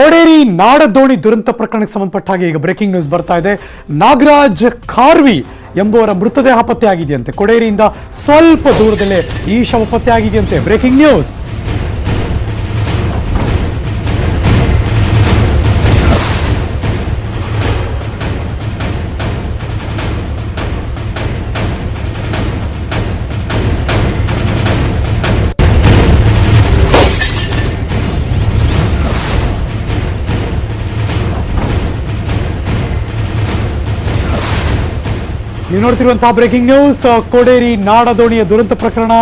ಕೋಡೇರಿ ನಾಡದೋಣಿ ದುರಂತ ಪ್ರಕರಣಕ್ಕೆ ಸಂಬಂಧಪಟ್ಟ ಹಾಗೆ ಈಗ ಬ್ರೇಕಿಂಗ್ ನ್ಯೂಸ್ ಬರ್ತಾ ಇದೆ. ನಾಗರಾಜ್ ಖಾರ್ವಿ ಎಂಬುವರ ಮೃತದೇಹ ಪತ್ತೆ ಆಗಿದೆಯಂತೆ ಕೊಡೇರಿಯಿಂದ ಸ್ವಲ್ಪ ದೂರದಲ್ಲೇ ಈ ಶವ ಪತ್ತೆ ಆಗಿದೆಯಂತೆ ಬ್ರೇಕಿಂಗ್ ನ್ಯೂಸ್ ನೀವು ನೋಡ್ತಿರುವಂತಹ ಬ್ರೇಕಿಂಗ್ ನ್ಯೂಸ್ ಕೋಡೇರಿ, ನಾಡದೋಣಿಯ ದುರಂತ ಪ್ರಕರಣ,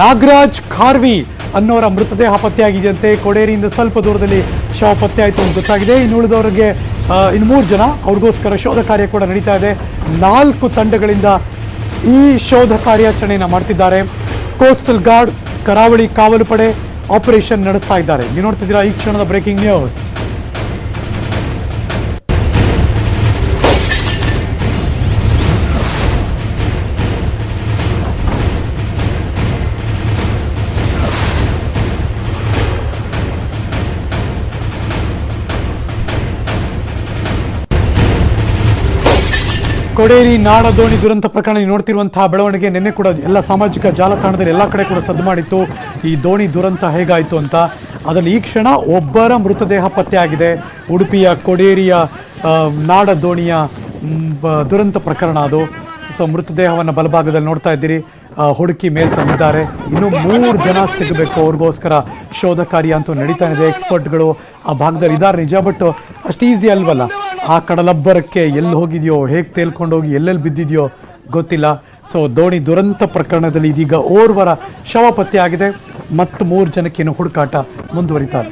ನಾಗರಾಜ್ ಖಾರ್ವಿ ಅನ್ನೋರ ಮೃತದೇಹ ಪತ್ತೆಯಾಗಿದೆಯಂತೆ ಕೋಡೇರಿಯಿಂದ ಸ್ವಲ್ಪ ದೂರದಲ್ಲಿ ಶವ ಪತ್ತೆ ಆಯಿತು ಅಂತ ಗೊತ್ತಾಗಿದೆ. ಇನ್ನು ಉಳಿದವರಿಗೆ ಇನ್ನು ಮೂರು ಜನ, ಅವ್ರಿಗೋಸ್ಕರ ಶೋಧ ಕಾರ್ಯ ಕೂಡ ನಡೀತಾ ಇದೆ. ನಾಲ್ಕು ತಂಡಗಳಿಂದ ಈ ಶೋಧ ಕಾರ್ಯಾಚರಣೆಯನ್ನು ಮಾಡ್ತಿದ್ದಾರೆ. ಕೋಸ್ಟಲ್ ಗಾರ್ಡ್ ಕರಾವಳಿ ಕಾವಲು ಪಡೆ ಆಪರೇಷನ್ ನಡೆಸ್ತಾ ಇದ್ದಾರೆ. ನೀವು ನೋಡ್ತಿದ್ದೀರಾ ಈ ಕ್ಷಣದ ಬ್ರೇಕಿಂಗ್ ನ್ಯೂಸ್ ಕೊಡೇರಿ ನಾಡ ದೋಣಿ ದುರಂತ ಪ್ರಕರಣ ನೋಡ್ತಿರುವಂತಹ ಬೆಳವಣಿಗೆ ನಿನ್ನೆ ಕೂಡ ಎಲ್ಲ ಸಾಮಾಜಿಕ ಜಾಲತಾಣದಲ್ಲಿ ಎಲ್ಲ ಕಡೆ ಕೂಡ ಸದ್ದು ಮಾಡಿತ್ತು. ಈ ದೋಣಿ ದುರಂತ ಹೇಗಾಯಿತು ಅಂತ. ಅದರಲ್ಲಿ ಈ ಕ್ಷಣ ಒಬ್ಬರ ಮೃತದೇಹ ಪತ್ತೆಯಾಗಿದೆ ಉಡುಪಿಯ ಕೊಡೇರಿಯ ನಾಡ ದೋಣಿಯ ದುರಂತ ಪ್ರಕರಣ ಅದು. ಸೊ, ಮೃತದೇಹವನ್ನು ಬಲಭಾಗದಲ್ಲಿ ನೋಡ್ತಾ ಇದ್ದೀರಿ. ಹುಡುಕಿ ಮೇಲ್ ತಂದಿದ್ದಾರೆ. ಇನ್ನು ಮೂರು ಜನ ಸಿಗಬೇಕು. ಅವ್ರಿಗೋಸ್ಕರ ಶೋಧ ಕಾರ್ಯ ಅಂತೂ ನಡೀತಾ ಇದೆ. ಎಕ್ಸ್ಪರ್ಟ್ಗಳು ಆ ಭಾಗದಲ್ಲಿ ಇದ್ದಾರೆ ನಿಜ ಬಟ್ ಅಷ್ಟು ಈಸಿ ಅಲ್ವಲ್ಲ. ಆ ಕಡಲಬ್ಬರಕ್ಕೆ ಎಲ್ಲಿ ಹೋಗಿದೆಯೋ, ಹೇಗೆ ತೇಲ್ಕೊಂಡು ಹೋಗಿ ಎಲ್ಲೆಲ್ಲಿ ಬಿದ್ದಿದೆಯೋ ಗೊತ್ತಿಲ್ಲ. ಸೊ ದೋಣಿ ದುರಂತ ಪ್ರಕರಣದಲ್ಲಿ ಇದೀಗ ಓರ್ವರ ಶವ ಪತ್ತೆಯಾಗಿದೆ ಮತ್ತು ಮೂರು ಜನಕ್ಕೇನು ಹುಡುಕಾಟ ಮುಂದುವರಿತಾರೆ.